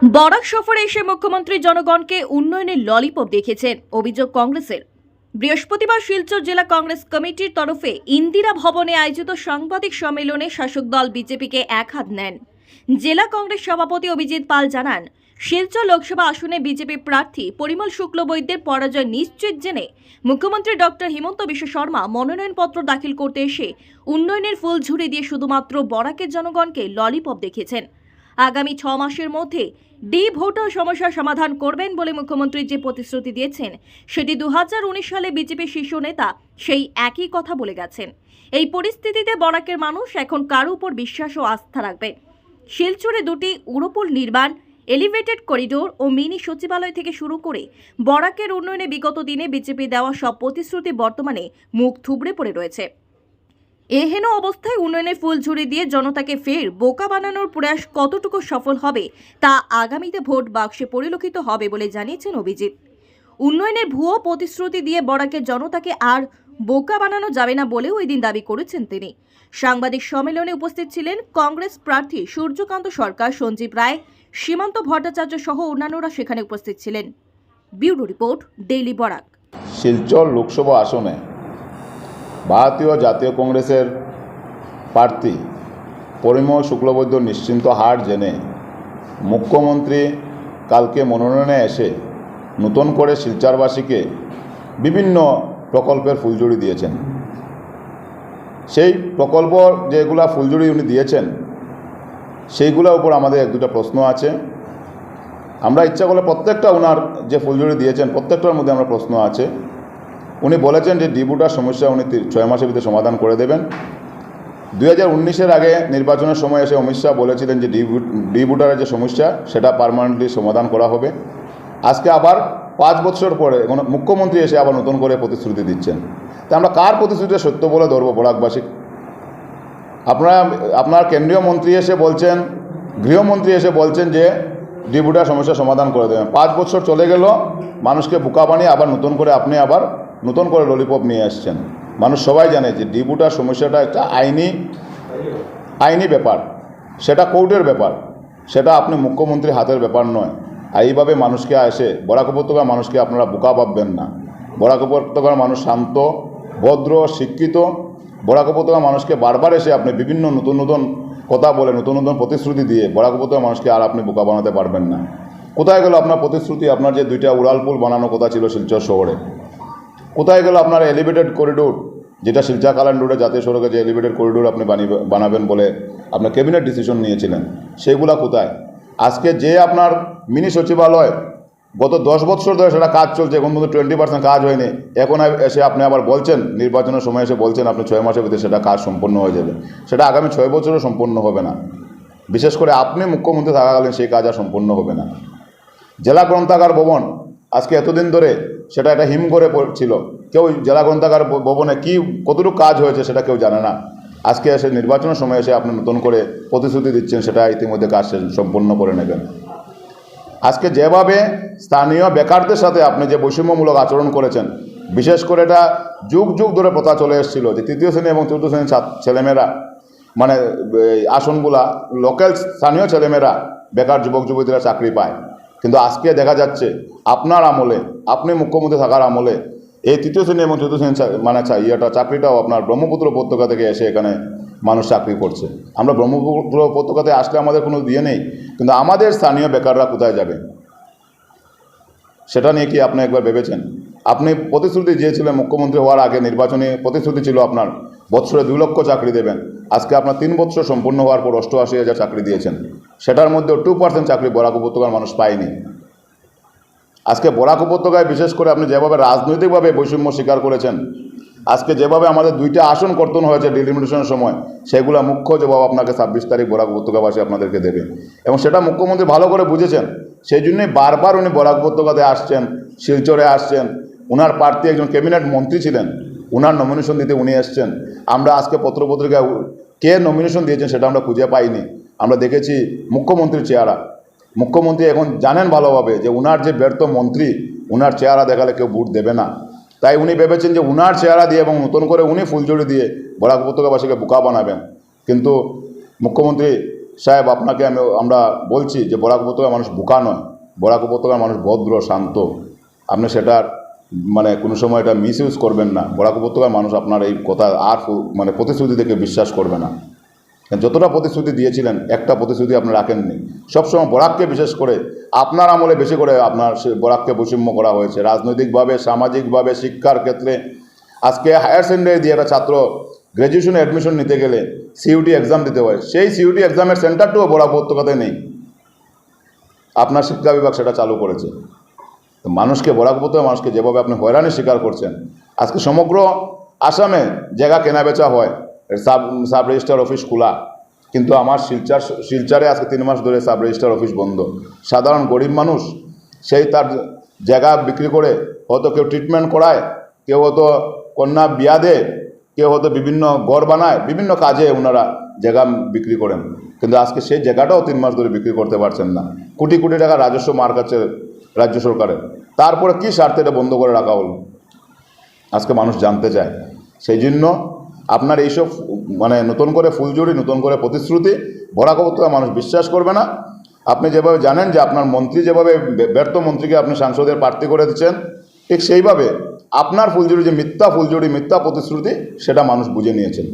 বরাক সফরে এসে মুখ্যমন্ত্রী জনগণকে উন্নয়নের ললিপপ দেখেছেন অভিযোগ কংগ্রেসের। বৃহস্পতিবার শিলচর জেলা কংগ্রেস কমিটির তরফে ইন্দিরা ভবনে আয়োজিত সাংবাদিক সম্মেলনে শাসক দল বিজেপিকে এক হাত নেন। জেলা কংগ্রেস সভাপতি অভিজিৎ পাল জানান, শিলচর লোকসভা আসনে বিজেপি প্রার্থী পরিমল শুক্লবৈদ্যের পরাজয় নিশ্চিত জেনে মুখ্যমন্ত্রী ডক্টর হিমন্ত বিশ্ব শর্মা মনোনয়নপত্র দাখিল করতে এসে উন্নয়নের ফুল ঝুড়ি দিয়ে শুধুমাত্র বরাকের জনগণকে ললিপপ দেখিয়েছেন আগামী ছ মাসের মধ্যে ডি ভোটার সমস্যার সমাধান করবেন বলে মুখ্যমন্ত্রী যে প্রতিশ্রুতি দিয়েছেন, সেটি দু হাজার উনিশ সালে বিজেপি শীর্ষ নেতা সেই একই কথা বলে গেছেন। এই পরিস্থিতিতে বরাকের মানুষ এখন কারও উপর বিশ্বাস ও আস্থা রাখবে। শিলচরে দুটি উড়োপুল নির্মাণ, এলিভেটেড করিডোর ও মিনি সচিবালয় থেকে শুরু করে বরাকের উন্নয়নে বিগত দিনে বিজেপি দেওয়া সব প্রতিশ্রুতি বর্তমানে মুখ থুবড়ে পড়ে রয়েছে। এহেন অবস্থায় উন্নয়নের ফুল ঝুড়ি দিয়ে জনতাকে ফের বোকা বানানোর প্রয়াস কতটুকু সফল হবে তা আগামীতে ভোট বাক্সে পরিলক্ষিত হবে বলে জানিয়েছেন অভিজিৎ। উন্নয়নের ভুয়ো প্রতিশ্রুতি দিয়ে বরাকের জনতাকে আর বোকা বানানো যাবে না বলেও ওই দিন দাবি করেছেন তিনি। সাংবাদিক সম্মেলনে উপস্থিত ছিলেন কংগ্রেস প্রার্থী সূর্যকান্ত সরকার, সঞ্জীব রায়, সীমান্ত ভট্টাচার্য সহ অন্যান্যরা সেখানে উপস্থিত ছিলেন। Bureau report, daily Barak. Silchar Lok Sabha আসনে ভারতীয় জাতীয় কংগ্রেসের প্রার্থী পরিমল শুক্লবৈদ্য নিশ্চিন্ত হার জেনে মুখ্যমন্ত্রী কালকে মনোনয়নে এসে নতুন করে শিলচারবাসীকে বিভিন্ন প্রকল্পের ফুলজুড়ি দিয়েছেন। সেই প্রকল্প যেগুলা ফুলজুড়ি উনি দিয়েছেন সেইগুলোর উপর আমাদের এক দুটা প্রশ্ন আছে। আমরা ইচ্ছা করলে প্রত্যেকটা ওনার যে ফুলজুড়ি দিয়েছেন, প্রত্যেকটার মধ্যে আমরা প্রশ্ন আছে। উনি বলেছেন যে ডিবুটার সমস্যা উনি ছয় মাসের ভিতরে সমাধান করে দেবেন। দুই হাজার উনিশের আগে নির্বাচনের সময় এসে অমিত শাহ বলেছিলেন যে ডিবুটারের যে সমস্যা, সেটা পারমানেন্টলি সমাধান করা হবে। আজকে আবার পাঁচ বছর পরে মুখ্যমন্ত্রী এসে আবার নতুন করে প্রতিশ্রুতি দিচ্ছেন। তা আমরা কার প্রতিশ্রুতিটা সত্য বলে ধরবো বরাকবাসী আপনারা, আপনার কেন্দ্রীয় মন্ত্রী এসে বলছেন, গৃহমন্ত্রী এসে বলছেন যে ডিবুটার সমস্যা সমাধান করে দেবেন। পাঁচ বছর চলে গেল, মানুষকে বোকা বানিয়ে আবার নতুন করে আপনি আবার নতুন করে ললিপপ নিয়ে আসছেন। মানুষ সবাই জানে যে ডিবুটার সমস্যাটা একটা আইনি আইনি ব্যাপার। সেটা কোর্টের ব্যাপার। সেটা আপনি মুখ্যমন্ত্রীর হাতের ব্যাপার নয়। আর এইভাবে মানুষকে আসে, বরাক উপত্যকার মানুষকে আপনারা বোকা ভাববেন না। বরাক উপত্যকার মানুষ শান্ত, ভদ্র, শিক্ষিত। বরাক উপত্যকার মানুষকে বারবার এসে আপনি বিভিন্ন নতুন নতুন কথা বলে, নতুন নতুন প্রতিশ্রুতি দিয়ে বরাক উপত্যকার মানুষকে আর আপনি বোকা বানাতে পারবেন না। কোথায় গেল আপনার প্রতিশ্রুতি? আপনার যে দুইটা উড়ালপুল বানানো কথা ছিল শিলচর শহরে। কোথায় গেল আপনার এলিভেটেড করিডোর যেটা শিলচা কালান রোডে জাতীয় সড়কে যে এলিভেটেড করিডোর আপনি বানিয়ে বানাবেন বলে আপনার ক্যাবিনেট ডিসিশন নিয়েছিলেন, সেগুলা কোথায়? আজকে যে আপনার মিনি সচিবালয়, গত দশ বছর ধরে সেটা কাজ চলছে, এখন পর্যন্ত টোয়েন্টি পার্সেন্ট কাজ হয়নি। এখন এসে আপনি আবার বলছেন, নির্বাচনের সময় এসে বলছেন, আপনি ছয় মাসের ভিতরে সেটা কাজ সম্পন্ন হয়ে যাবে। সেটা আগামী ছয় বছরও সম্পন্ন হবে না। বিশেষ করে আপনি মুখ্যমন্ত্রী থাকাকালীন সেই কাজ আর সম্পন্ন হবে না। জেলা গ্রন্থাগার ভবন, আজকে এতদিন ধরে সেটা একটা হিম করে ছিল। কেউ জেলা গ্রন্থাগার ভবনে কি, কতটুকু কাজ হয়েছে সেটা কেউ জানে না। আজকে এসে নির্বাচনের সময় এসে আপনি নতুন করে প্রতিশ্রুতি দিচ্ছেন, সেটা ইতিমধ্যে কাজ সম্পন্ন করে নেবেন। আজকে যেভাবে স্থানীয় বেকারদের সাথে আপনি যে বৈষম্যমূলক আচরণ করেছেন, বিশেষ করে এটা যুগ যুগ ধরে প্রথা চলে এসেছিল, যে তৃতীয় শ্রেণি এবং চতুর্থ শ্রেণির ছেলেমেয়েরা মানে আসনগুলা লোকাল স্থানীয় ছেলেমেয়েরা বেকার যুবক, যুবতীরা চাকরি পায়। কিন্তু আজকে দেখা যাচ্ছে আপনার আমলে, আপনি মুখ্যমন্ত্রী থাকার আমলে, এই তৃতীয় শ্রেণি এবং চতুর্থ শ্রেণি মানে ইয়েটা, চাকরিটাও আপনার ব্রহ্মপুত্র উপত্যকা থেকে এসে এখানে মানুষ চাকরি করছে। আমরা ব্রহ্মপুত্র উপত্যকাতে আসলে আমাদের কোনো দিয়ে নেই, কিন্তু আমাদের স্থানীয় বেকাররা কোথায় যাবে? সেটা নিয়ে কি আপনি একবার ভেবেছেন? আপনি প্রতিশ্রুতি দিয়েছিলেন মুখ্যমন্ত্রী হওয়ার আগে নির্বাচনী প্রতিশ্রুতি ছিল আপনার বছরে দুই লক্ষ চাকরি দেবেন, আজকে আপনার তিন বছর সম্পূর্ণ হওয়ার পর অষ্টআশি হাজার চাকরি দিয়েছেন। সেটার মধ্যেও টু পার্সেন্ট চাকরি বরাক উপত্যকার মানুষ পায়নি। আজকে বরাক উপত্যকায় বিশেষ করে আপনি যেভাবে রাজনৈতিকভাবে বৈষম্য স্বীকার করেছেন, আজকে যেভাবে আমাদের দুইটা আসন কর্তন হয়েছে ডিলিমিটেশনের সময়, সেগুলো মুখ্য জবাব আপনাকে ছাব্বিশ তারিখ বরাক উপত্যকাবাসী আপনাদেরকে দেবে। এবং সেটা মুখ্যমন্ত্রী ভালো করে বুঝেছেন সেই জন্যই বারবার উনি বরাক উপত্যকাতে আসছেন, শিলচরে আসছেন ওনার প্রার্থী একজন ক্যাবিনেট মন্ত্রী ছিলেন ওনার নমিনেশন দিতে উনি এসছেন। আমরা আজকে পত্রপত্রিকায় কে নমিনেশন দিয়েছেন সেটা আমরা খুঁজে পাইনি। আমরা দেখেছি মুখ্যমন্ত্রীর চেহারা। মুখ্যমন্ত্রী এখন জানেন ভালোভাবে যে উনার যে ব্যর্থ মন্ত্রী, উনার চেহারা দেখালে কেউ ভোট দেবে না। তাই উনি ভেবেছেন যে উনার চেহারা দিয়ে এবং নতুন করে উনি ফুলজড়ি দিয়ে বরাক উপত্যকাবাসীকে বোকা বানাবেন। কিন্তু মুখ্যমন্ত্রী সাহেব, আপনাকে আমি, আমরা বলছি যে বরাক উপত্যকার মানুষ বোকা নয়। বরাক উপত্যকার মানুষ ভদ্র, শান্ত। আপনি সেটার মানে কোনো সময় এটা মিস করবেন না। বরাক উপত্যকার মানুষ আপনার এই কথা আর মানে প্রতিশ্রুতি থেকে বিশ্বাস করবে না। যতটা প্রতিশ্রুতি দিয়েছিলেন, একটা প্রতিশ্রুতি আপনি রাখেননি। সবসময় বরাককে বিশেষ করে আপনার আমলে বেশি করে আপনার বরাককে বৈষম্য করা হয়েছে। রাজনৈতিকভাবে, সামাজিকভাবে, শিক্ষার ক্ষেত্রে। আজকে হায়ার সেকেন্ডারি দিয়ে একটা ছাত্র গ্র্যাজুয়েশনে অ্যাডমিশন নিতে গেলে সিইউটি এক্সাম দিতে হয়। সেই সিইউটি এক্সামের সেন্টারটাও বরাক উপত্যকাতে নেই। আপনার শিক্ষা বিভাগ সেটা চালু করেছে। তো মানুষকে বরাক উপত্যকা মানুষকে যেভাবে আপনি হয়রানি স্বীকার করছেন, আজকে সমগ্র আসামে জায়গা কেনা বেচা হয়। সাব সাব রেজিস্ট্রার অফিস খোলা। কিন্তু আমার শিলচার, শিলচারে আজকে তিন মাস ধরে সাব রেজিস্ট্রার অফিস বন্ধ। সাধারণ গরিব মানুষ, সেই তার জায়গা বিক্রি করে হয়তো কেউ ট্রিটমেন্ট করায়, কেউ হয়তো কন্যা বিয়া দেয়, কেউ হয়তো বিভিন্ন গড় বানায়, বিভিন্ন কাজে ওনারা জায়গা বিক্রি করেন। কিন্তু আজকে সেই জায়গাটাও তিন মাস ধরে বিক্রি করতে পারছেন না। কোটি কোটি টাকা রাজস্ব মার কাছে রাজ্য সরকারের। তারপরে কী স্বার্থে এটা বন্ধ করে রাখা হলো? আজকে মানুষ জানতে চায়। সেই জন্য আপনার এইসব মানে নতুন করে ফুলজুরি নতুন করে প্রতিশ্রুতি ভরা উপত্যকা মানুষ বিশ্বাস করবে না। আপনি যেভাবে জানেন যে আপনার মন্ত্রী যেভাবে ব্যর্থ মন্ত্রীকে আপনি সাংসদের প্রার্থী করে দিচ্ছেন, ঠিক সেইভাবে আপনার ফুলজুরি যে মিথ্যা ফুলজুরি মিথ্যা প্রতিশ্রুতি, সেটা মানুষ বুঝে নিয়েছেন।